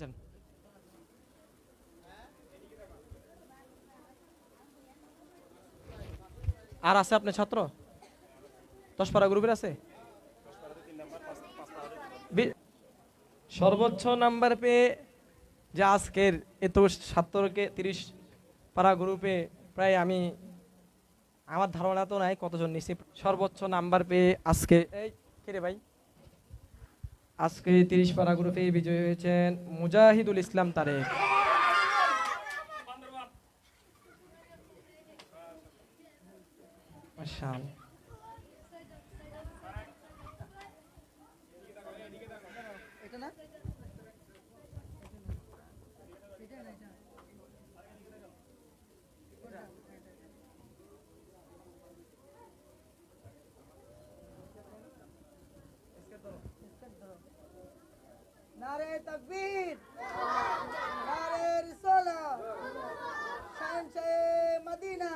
যান। আর আছে আপনি ছাত্র? দশ গ্রুপের আছে? সর্বোচ্চ নাম্বার পেয়ে যে আজকের এত ছাত্রকে তিরিশ পাড়া গ্রুপে প্রায় আমি, আমার ধারণা তো নাই কতজন নিছি। সর্বোচ্চ নাম্বার পেয়ে আজকে এই, কে রে ভাই? আজকে তিরিশ পারা গ্রুপে বিজয়ী হয়েছেন মুজাহিদুল ইসলাম তারেক মাশাআল্লাহ। নারে তকবীর। নারে রিসোলা শাহ মদিনা।